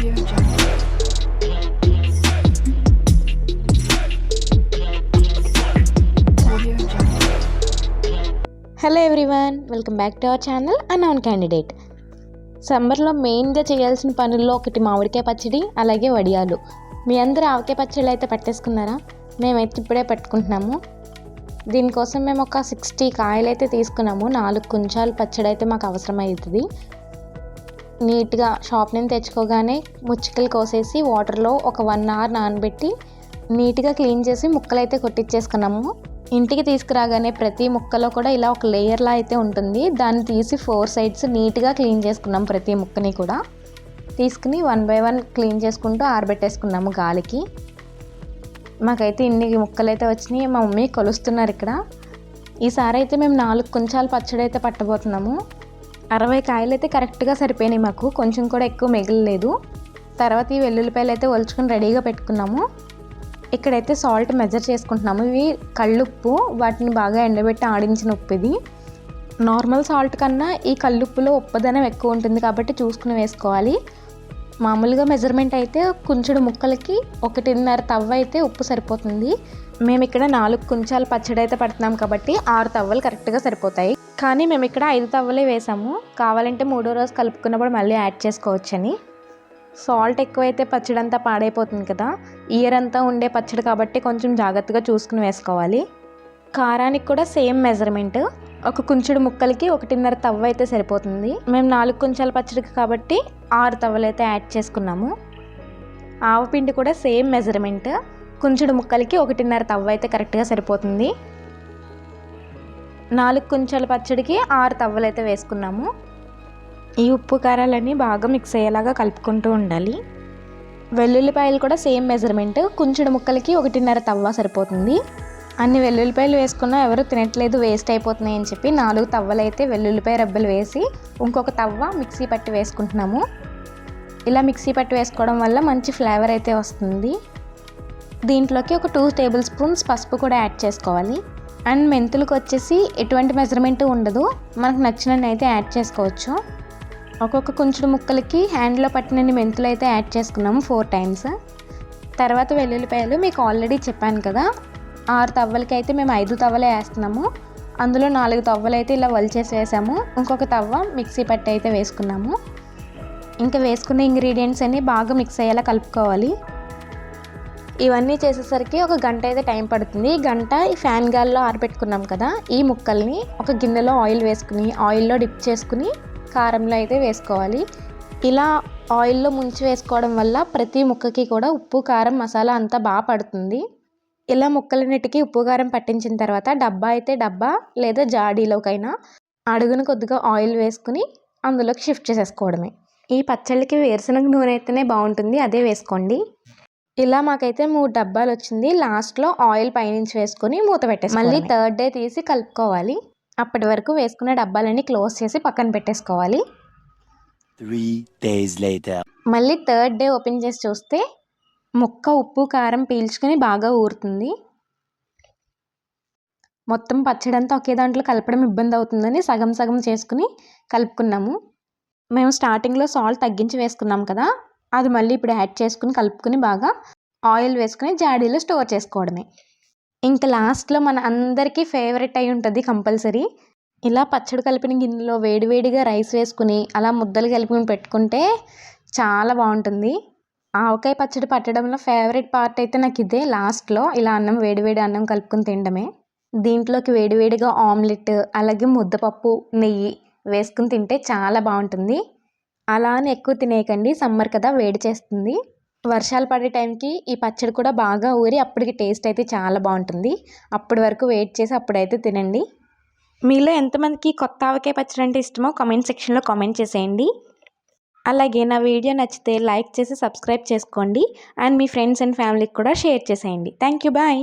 Hello everyone welcome back to our channel unknown candidate సమ్మర్లో మెయిన్గా చేయాల్సిన పనుల్లో ఒకటి మామిడికాయ పచ్చడి అలాగే వడియాలు. మీ అందరూ ఆవకాయ పచ్చళ్ళు అయితే పట్టేసుకున్నారా? మేమైతే ఇప్పుడే పెట్టుకుంటున్నాము. దీనికోసం మేము ఒక సిక్స్టీ కాయలు అయితే తీసుకున్నాము. నాలుగు కుంచాలు పచ్చడి అయితే మాకు అవసరం అవుతుంది నీట్గా షాప్ నుంచి తెచ్చుకోగానే ముచ్చికలు కోసేసి వాటర్లో ఒక వన్ అవర్ నానబెట్టి నీట్గా క్లీన్ చేసి ముక్కలు అయితే కొట్టించేసుకున్నాము ఇంటికి తీసుకురాగానే ప్రతి ముక్కలో కూడా ఇలా ఒక లేయర్లా అయితే ఉంటుంది. దాన్ని తీసి ఫోర్ సైడ్స్ నీట్గా క్లీన్ చేసుకున్నాం ప్రతి ముక్కని కూడా. తీసుకుని వన్ బై వన్ క్లీన్ చేసుకుంటూ ఆరబెట్టేసుకున్నాము గాలికి. మాకైతే ఇన్ని ముక్కలు అయితే వచ్చినాయి. మా మమ్మీ కొలుస్తున్నారు ఇక్కడ. ఈసారి అయితే మేము నాలుగు కొంచెం పచ్చడి అయితే పట్టబోతున్నాము. అరవై కాయలు అయితే కరెక్ట్గా సరిపోయినాయి మాకు. కొంచెం కూడా ఎక్కువ మిగలలేదు. తర్వాత ఈ వెల్లుల్లిపాయలు అయితే ఒలుచుకొని రెడీగా పెట్టుకున్నాము. ఇక్కడైతే సాల్ట్ మెజర్ చేసుకుంటున్నాము. ఇవి కళ్ళుప్పు వాటిని బాగా ఎండబెట్టి ఆడించిన ఉప్పు ఇది నార్మల్ సాల్ట్ కన్నా ఈ కళ్ళుప్పులో ఉప్పదనం ఎక్కువ ఉంటుంది కాబట్టి చూసుకుని వేసుకోవాలి. మామూలుగా మెజర్మెంట్ అయితే కుంచుడు ముక్కలకి ఒకటిన్నర తవ్వ అయితే ఉప్పు సరిపోతుంది. మేము ఇక్కడ నాలుగు కుంచాలు పచ్చడి అయితే పడుతున్నాం కాబట్టి ఆరు తవ్వలు కరెక్ట్గా సరిపోతాయి. కానీ మేము ఇక్కడ ఐదు తవ్వలే వేసాము. కావాలంటే మూడో రోజు కలుపుకున్నప్పుడు మళ్ళీ యాడ్ చేసుకోవచ్చని. సాల్ట్ ఎక్కువైతే పచ్చడి అంతా పాడైపోతుంది కదా. ఇయర్ అంతా ఉండే పచ్చడి కాబట్టి కొంచెం జాగ్రత్తగా చూసుకుని వేసుకోవాలి. కారానికి కూడా సేమ్ మెజర్మెంట్. ఒక కుంచుడు ముక్కలకి ఒకటిన్నర తవ్వ అయితే సరిపోతుంది. మేము నాలుగు కుంచాల పచ్చడికి కాబట్టి ఆరు తవ్వలు అయితే యాడ్ చేసుకున్నాము. ఆవపిండి కూడా సేమ్ మెజర్మెంట్. కుంచుడు ముక్కలకి ఒకటిన్నర తవ్వ అయితే కరెక్ట్గా సరిపోతుంది. నాలుగు కుంచాల పచ్చడికి ఆరు తవ్వలు అయితే వేసుకున్నాము. ఈ ఉప్పు కారాలన్నీ బాగా మిక్స్ అయ్యేలాగా కలుపుకుంటూ ఉండాలి. వెల్లుల్లిపాయలు కూడా సేమ్ మెజర్మెంట్. కుంచుడు ముక్కలకి ఒకటిన్నర తవ్వ సరిపోతుంది. అన్ని వెల్లుల్లిపాయలు వేసుకున్నా ఎవరు తినట్లేదు వేస్ట్ అయిపోతున్నాయి అని చెప్పి నాలుగు తవ్వలు అయితే వెల్లుల్లిపాయ రబ్బలు వేసి ఇంకొక తవ్వ మిక్సీ పట్టి వేసుకుంటున్నాము. ఇలా మిక్సీ పట్టి వేసుకోవడం వల్ల మంచి ఫ్లేవర్ అయితే వస్తుంది. దీంట్లోకి ఒక టూ టేబుల్ స్పూన్స్ పసుపు కూడా యాడ్ చేసుకోవాలి. అండ్ మెంతులకు వచ్చేసి ఎటువంటి మెజర్మెంట్ ఉండదు. మనకు నచ్చినన్ని అయితే యాడ్ చేసుకోవచ్చు. ఒక్కొక్క కుంచుడు ముక్కలకి హ్యాండ్లో పట్టినన్ని మెంతులు అయితే యాడ్ చేసుకున్నాము ఫోర్ టైమ్స్. తర్వాత వెల్లుల్లిపాయలు మీకు ఆల్రెడీ చెప్పాను కదా. ఆరు తవ్వలకి అయితే మేము ఐదు తవ్వలే వేస్తున్నాము. అందులో నాలుగు తవ్వలు అయితే ఇలా వలిచేసి వేసాము ఇంకొక తవ్వ మిక్సీ పట్టి అయితే వేసుకున్నాము. ఇంకా వేసుకున్న ఇంగ్రీడియంట్స్ అన్నీ బాగా మిక్స్ అయ్యేలా కలుపుకోవాలి. ఇవన్నీ చేసేసరికి ఒక గంట అయితే టైం పడుతుంది. గంట ఈ ఫ్యాన్ గాల్లో ఆరబెట్టుకున్నాం కదా ఈ ముక్కల్ని ఒక గిన్నెలో ఆయిల్ వేసుకుని ఆయిల్లో డిప్ చేసుకుని కారంలో అయితే వేసుకోవాలి. ఇలా ఆయిల్లో ముంచి వేసుకోవడం వల్ల ప్రతి ముక్కకి కూడా ఉప్పు కారం మసాలా అంతా బాగా పడుతుంది. ఇలా ముక్కలన్నిటికీ ఉప్పు కారం పట్టించిన తర్వాత డబ్బా అయితే డబ్బా లేదా జాడీలోకైనా అడుగున కొద్దిగా ఆయిల్ వేసుకుని అందులోకి షిఫ్ట్ చేసేసుకోవడమే. ఈ పచ్చళ్ళకి వేరుశనగ నూనె అయితేనే బాగుంటుంది అదే వేసుకోండి. ఇలా మాకైతే మూడు డబ్బాలు వచ్చింది లాస్ట్లో ఆయిల్ పైనుంచి వేసుకొని మూత పెట్టేసి మళ్ళీ థర్డ్ డే తీసి కలుపుకోవాలి. అప్పటి వరకు వేసుకున్న డబ్బాలన్నీ క్లోజ్ చేసి పక్కన పెట్టేసుకోవాలి. Three days later. మళ్ళీ థర్డ్ డే ఓపెన్ చేసి చూస్తే ముక్క ఉప్పు కారం పీల్చుకొని బాగా ఊరుతుంది. మొత్తం పచ్చడంతా ఒకే దాంట్లో కలపడం ఇబ్బంది అవుతుందని సగం సగం చేసుకుని కలుపుకున్నాము. మేము స్టార్టింగ్లో సాల్ట్ తగ్గించి వేసుకున్నాం కదా. అది మళ్ళీ ఇప్పుడు యాడ్ చేసుకుని కలుపుకుని బాగా ఆయిల్ వేసుకుని జాడీలో స్టోర్ చేసుకోవడమే. ఇంకా లాస్ట్లో మన అందరికీ ఫేవరెట్ అయి ఉంటుంది కంపల్సరీ. ఇలా పచ్చడి కలిపిన గిన్నెలో వేడివేడిగా రైస్ వేసుకుని అలా ముద్దలు కలిపి పెట్టుకుంటే చాలా బాగుంటుంది. ఆవకాయ పచ్చడి పట్టడంలో ఫేవరెట్ పార్ట్ అయితే నాకు ఇదే. లాస్ట్లో ఇలా అన్నం వేడివేడి అన్నం కలుపుకొని తినడమే. దీంట్లోకి వేడివేడిగా ఆమ్లెట్ అలాగే ముద్దపప్పు నెయ్యి వేసుకుని తింటే చాలా బాగుంటుంది. అలా అని ఎక్కువ తినేయకండి. సమ్మర్ కదా వేడి చేస్తుంది. వర్షాలు పడే టైంకి ఈ పచ్చడి కూడా బాగా ఊరి అప్పటికి టేస్ట్ అయితే చాలా బాగుంటుంది. అప్పటి వరకు వెయిట్ చేసి అప్పుడైతే తినండి. మీలో ఎంతమందికి కొత్త ఆవకాయ పచ్చడి అంటే ఇష్టమో కామెంట్ సెక్షన్లో కామెంట్ చేసేయండి. అలాగే నా వీడియో నచ్చితే లైక్ చేసి సబ్స్క్రైబ్ చేసుకోండి. అండ్ మీ ఫ్రెండ్స్ అండ్ ఫ్యామిలీకి కూడా షేర్ చేసేయండి. Thank you bye.